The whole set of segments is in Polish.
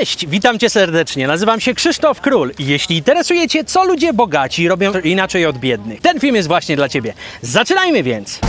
Cześć, witam Cię serdecznie. Nazywam się Krzysztof Król jeśli interesuje Cię, co ludzie bogaci robią inaczej od biednych, ten film jest właśnie dla Ciebie. Zaczynajmy więc!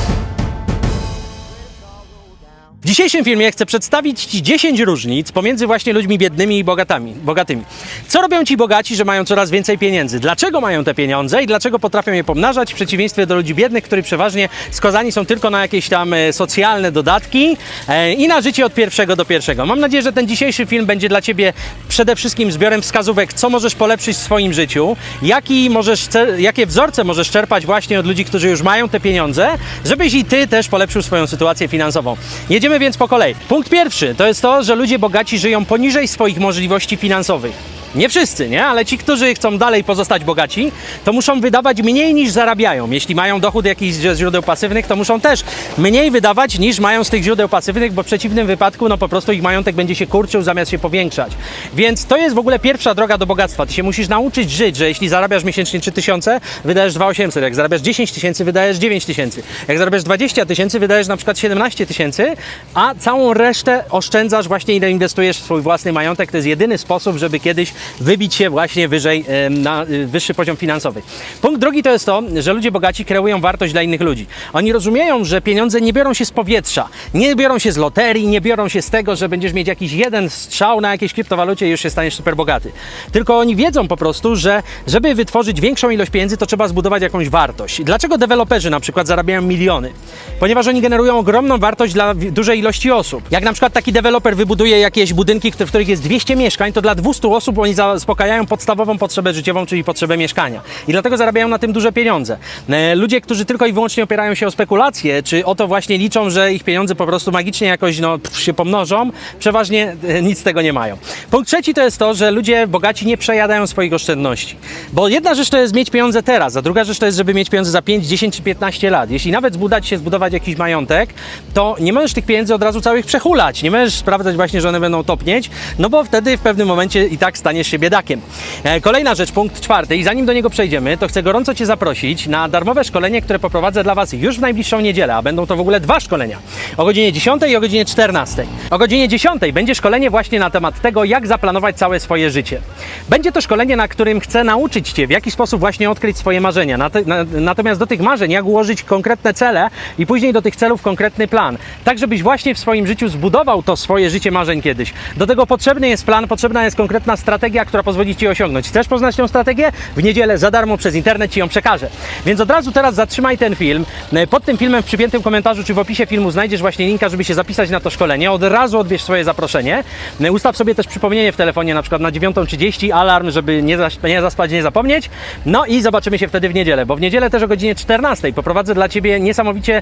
W dzisiejszym filmie chcę przedstawić Ci 10 różnic pomiędzy właśnie ludźmi biednymi i bogatami, bogatymi. Co robią ci bogaci, że mają coraz więcej pieniędzy? Dlaczego mają te pieniądze i dlaczego potrafią je pomnażać w przeciwieństwie do ludzi biednych, którzy przeważnie skazani są tylko na jakieś tam e, socjalne dodatki e, i na życie od pierwszego do pierwszego. Mam nadzieję, że ten dzisiejszy film będzie dla Ciebie przede wszystkim zbiorem wskazówek, co możesz polepszyć w swoim życiu, jaki możesz, jakie wzorce możesz czerpać właśnie od ludzi, którzy już mają te pieniądze, żebyś i Ty też polepszył swoją sytuację finansową. Jedziemy więc po kolei. Punkt pierwszy to jest to, że ludzie bogaci żyją poniżej swoich możliwości finansowych. Nie wszyscy, nie? Ale ci, którzy chcą dalej pozostać bogaci, to muszą wydawać mniej niż zarabiają. Jeśli mają dochód jakichś ze źródeł pasywnych, to muszą też mniej wydawać niż mają z tych źródeł pasywnych, bo w przeciwnym wypadku no po prostu ich majątek będzie się kurczył zamiast się powiększać. Więc to jest w ogóle pierwsza droga do bogactwa. Ty się musisz nauczyć żyć, że jeśli zarabiasz miesięcznie 3000, wydajesz 2800. Jak zarabiasz 10 tysięcy, wydajesz 9 tysięcy. Jak zarabiasz 20 tysięcy, wydajesz na przykład 17 tysięcy, a całą resztę oszczędzasz właśnie ile inwestujesz w swój własny majątek. To jest jedyny sposób, żeby kiedyś wybić się właśnie wyżej na y, wyższy poziom finansowy. Punkt drugi to jest to, że ludzie bogaci kreują wartość dla innych ludzi. Oni rozumieją, że pieniądze nie biorą się z powietrza, nie biorą się z loterii, nie biorą się z tego, że będziesz mieć jakiś jeden strzał na jakiejś kryptowalucie i już się staniesz super bogaty. Tylko oni wiedzą po prostu, że żeby wytworzyć większą ilość pieniędzy, to trzeba zbudować jakąś wartość. Dlaczego deweloperzy na przykład zarabiają miliony? Ponieważ oni generują ogromną wartość dla dużej ilości osób. Jak na przykład taki deweloper wybuduje jakieś budynki, w których jest 200 mieszkań, to dla 200 osób oni zaspokajają podstawową potrzebę życiową, czyli potrzebę mieszkania. I dlatego zarabiają na tym duże pieniądze. E, Ludzie, którzy tylko i wyłącznie opierają się o spekulacje, czy o to właśnie liczą, że ich pieniądze po prostu magicznie jakoś no, się pomnożą, przeważnie e, nic z tego nie mają. Punkt trzeci to jest to, że ludzie bogaci nie przejadają swoich oszczędności. Bo jedna rzecz to jest mieć pieniądze teraz, a druga rzecz to jest, żeby mieć pieniądze za 5, 10 czy 15 lat. Jeśli nawet zbudować się zbudować jakiś majątek, to nie możesz tych pieniędzy od razu całych przehulać. Nie możesz sprawdzać właśnie, że one będą topnieć, no bo wtedy w pewnym momencie i tak się biedakiem. E, Kolejna rzecz, punkt czwarty i zanim do niego przejdziemy, to chcę gorąco Cię zaprosić na darmowe szkolenie, które poprowadzę dla Was już w najbliższą niedzielę, a będą to w ogóle dwa szkolenia. O godzinie 10 i o godzinie 14. O godzinie 10 będzie szkolenie właśnie na temat tego, jak zaplanować całe swoje życie. Będzie to szkolenie, na którym chcę nauczyć Cię, w jaki sposób właśnie odkryć swoje marzenia. Nat- na- Natomiast do tych marzeń, jak ułożyć konkretne cele i później do tych celów konkretny plan. Tak, żebyś właśnie w swoim życiu zbudował to swoje życie marzeń kiedyś. Do tego potrzebny jest plan, potrzebna jest konkretna strategia, która pozwoli Ci osiągnąć. Chcesz poznać tę strategię? W niedzielę za darmo przez internet Ci ją przekażę. Więc od razu teraz zatrzymaj ten film. E, Pod tym filmem w przypiętym komentarzu czy w opisie filmu znajdziesz właśnie linka, żeby się zapisać na to szkolenie. Od razu odbierz swoje zaproszenie. E, Ustaw sobie też przypomnienie w telefonie, na przykład na 9.30 alarm, żeby nie, nie zaspać, nie zapomnieć. No i zobaczymy się wtedy w niedzielę, bo w niedzielę też o godzinie 14 poprowadzę dla Ciebie niesamowicie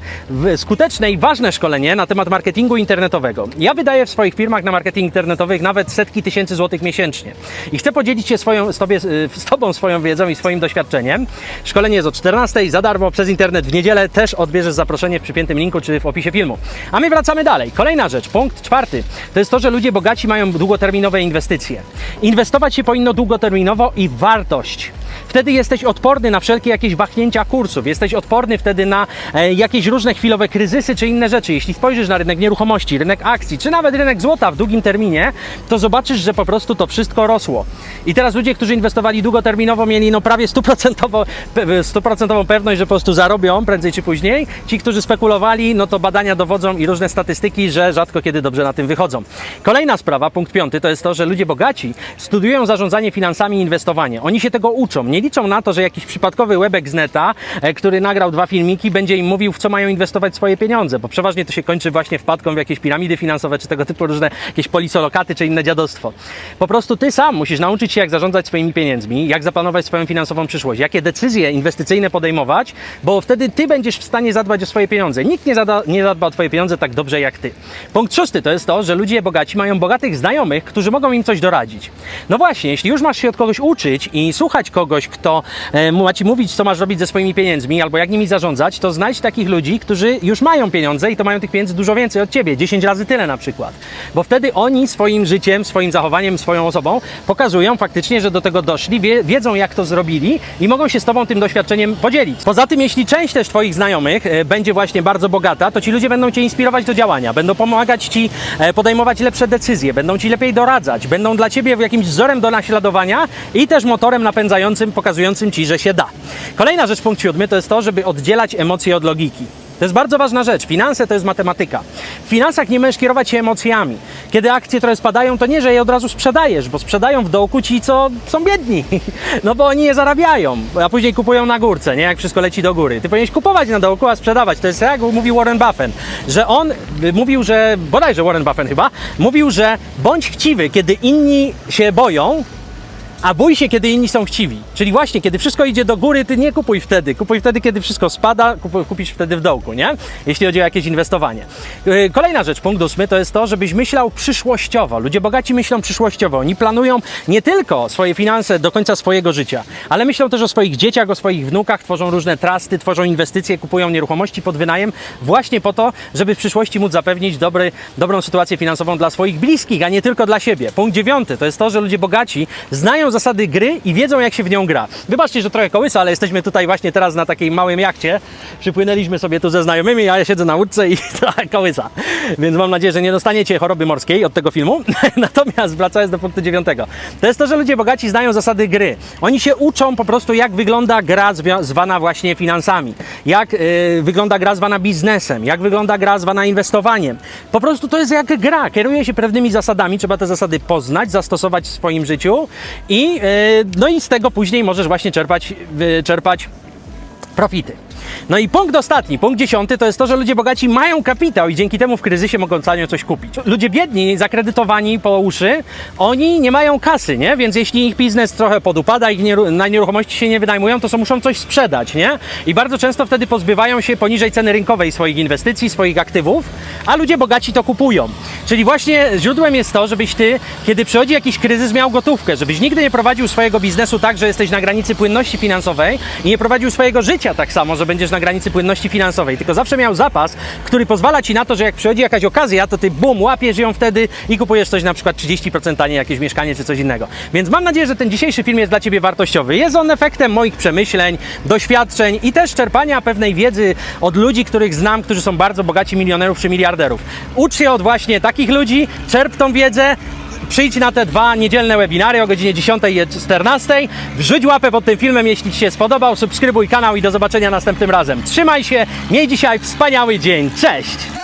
skuteczne i ważne szkolenie na temat marketingu internetowego. Ja wydaję w swoich firmach na marketing internetowy nawet setki tysięcy złotych miesięcznie. I chcę podzielić się swoją, z, tobie, z Tobą swoją wiedzą i swoim doświadczeniem. Szkolenie jest o 14 za darmo przez internet w niedzielę. Też odbierzesz zaproszenie w przypiętym linku czy w opisie filmu. A my wracamy dalej. Kolejna rzecz, punkt czwarty. To jest to, że ludzie bogaci mają długoterminowe inwestycje. Inwestować się powinno długoterminowo i wartość. Wtedy jesteś odporny na wszelkie jakieś wahnięcia kursów, jesteś odporny wtedy na e, jakieś różne chwilowe kryzysy czy inne rzeczy. Jeśli spojrzysz na rynek nieruchomości, rynek akcji, czy nawet rynek złota w długim terminie, to zobaczysz, że po prostu to wszystko rosło. I teraz ludzie, którzy inwestowali długoterminowo, mieli no prawie stuprocentowo- pe- stuprocentową pewność, że po prostu zarobią prędzej czy później. Ci, którzy spekulowali, no to badania dowodzą i różne statystyki, że rzadko kiedy dobrze na tym wychodzą. Kolejna sprawa, punkt piąty, to jest to, że ludzie bogaci studiują zarządzanie finansami i inwestowanie. Oni się tego uczą. Nie liczą na to, że jakiś przypadkowy łebek z neta, e, który nagrał dwa filmiki, będzie im mówił, w co mają inwestować swoje pieniądze, bo przeważnie to się kończy właśnie wpadką w jakieś piramidy finansowe, czy tego typu różne jakieś polisolokaty, czy inne dziadostwo. Po prostu ty sam musisz nauczyć się, jak zarządzać swoimi pieniędzmi, jak zaplanować swoją finansową przyszłość, jakie decyzje inwestycyjne podejmować, bo wtedy ty będziesz w stanie zadbać o swoje pieniądze. Nikt nie, zada, nie zadba o twoje pieniądze tak dobrze jak ty. Punkt szósty to jest to, że ludzie bogaci mają bogatych znajomych, którzy mogą im coś doradzić. No właśnie, jeśli już masz się od kogoś uczyć i słuchać kogoś, kto e, ma ci mówić, co masz robić ze swoimi pieniędzmi albo jak nimi zarządzać, to znajdź takich ludzi, którzy już mają pieniądze i to mają tych pieniędzy dużo więcej od ciebie, 10 razy tyle na przykład. Bo wtedy oni swoim życiem, swoim zachowaniem, swoją osobą pokazują faktycznie, że do tego doszli, wie, wiedzą jak to zrobili i mogą się z tobą tym doświadczeniem podzielić. Poza tym, jeśli część też twoich znajomych e, będzie właśnie bardzo bogata, to ci ludzie będą cię inspirować do działania, będą pomagać ci e, podejmować lepsze decyzje, będą ci lepiej doradzać, będą dla ciebie jakimś wzorem do naśladowania i też motorem napędzającym, pokazującym ci, że się da. Kolejna rzecz, punkt siódmy, to jest to, żeby oddzielać emocje od logiki. To jest bardzo ważna rzecz. Finanse to jest matematyka. W finansach nie możesz kierować się emocjami. Kiedy akcje trochę spadają, to nie, że je od razu sprzedajesz, bo sprzedają w dołku ci, co są biedni. No bo oni je zarabiają, a później kupują na górce, nie? Jak wszystko leci do góry. Ty powinieneś kupować na dołku, a sprzedawać. To jest jak mówił Warren Buffett, że on y, mówił, że, bodajże Warren Buffett chyba, mówił, że bądź chciwy, kiedy inni się boją, a bój się, kiedy inni są chciwi. Czyli właśnie, kiedy wszystko idzie do góry, ty nie kupuj wtedy. Kupuj wtedy, kiedy wszystko spada, kupuj, kupisz wtedy w dołku, nie? Jeśli chodzi o jakieś inwestowanie. Yy, Kolejna rzecz, punkt ósmy, to jest to, żebyś myślał przyszłościowo. Ludzie bogaci myślą przyszłościowo. Oni planują nie tylko swoje finanse do końca swojego życia, ale myślą też o swoich dzieciach, o swoich wnukach, tworzą różne trusty, tworzą inwestycje, kupują nieruchomości pod wynajem właśnie po to, żeby w przyszłości móc zapewnić dobry, dobrą sytuację finansową dla swoich bliskich, a nie tylko dla siebie. Punkt dziewiąty, to jest to, że ludzie bogaci znają zasady gry i wiedzą, jak się w nią gra. Wybaczcie, że trochę kołysa, ale jesteśmy tutaj właśnie teraz na takiej małym jachcie. Przypłynęliśmy sobie tu ze znajomymi, a ja siedzę na łódce i trochę kołysa. Więc mam nadzieję, że nie dostaniecie choroby morskiej od tego filmu. Natomiast wracając do punktu dziewiątego. To jest to, że ludzie bogaci znają zasady gry. Oni się uczą po prostu, jak wygląda gra zwana właśnie finansami. Jak yy, wygląda gra zwana biznesem. Jak wygląda gra zwana inwestowaniem. Po prostu to jest jak gra. Kieruje się pewnymi zasadami. Trzeba te zasady poznać, zastosować w swoim życiu i, yy, no i z tego później możesz właśnie czerpać, yy, czerpać profity. No i punkt ostatni, punkt dziesiąty, to jest to, że ludzie bogaci mają kapitał i dzięki temu w kryzysie mogą tanio coś kupić. Ludzie biedni, zakredytowani po uszy, oni nie mają kasy, nie? Więc jeśli ich biznes trochę podupada, ich nieru- na nieruchomości się nie wynajmują, to są, muszą coś sprzedać, nie? I bardzo często wtedy pozbywają się poniżej ceny rynkowej swoich inwestycji, swoich aktywów, a ludzie bogaci to kupują. Czyli właśnie źródłem jest to, żebyś ty, kiedy przychodzi jakiś kryzys, miał gotówkę, żebyś nigdy nie prowadził swojego biznesu tak, że jesteś na granicy płynności finansowej i nie prowadził swojego życia tak samo, że będziesz na granicy płynności finansowej, tylko zawsze miał zapas, który pozwala ci na to, że jak przychodzi jakaś okazja, to ty bum, łapiesz ją wtedy i kupujesz coś na przykład 30% taniej, jakieś mieszkanie czy coś innego. Więc mam nadzieję, że ten dzisiejszy film jest dla ciebie wartościowy. Jest on efektem moich przemyśleń, doświadczeń i też czerpania pewnej wiedzy od ludzi, których znam, którzy są bardzo bogaci milionerów czy miliarderów. Ucz się od właśnie takich ludzi, czerp tą wiedzę, Przyjdź na te dwa niedzielne webinary o godzinie 10 i 14. Wrzuć łapę pod tym filmem, jeśli Ci się spodobał. Subskrybuj kanał i do zobaczenia następnym razem. Trzymaj się, miej dzisiaj wspaniały dzień. Cześć!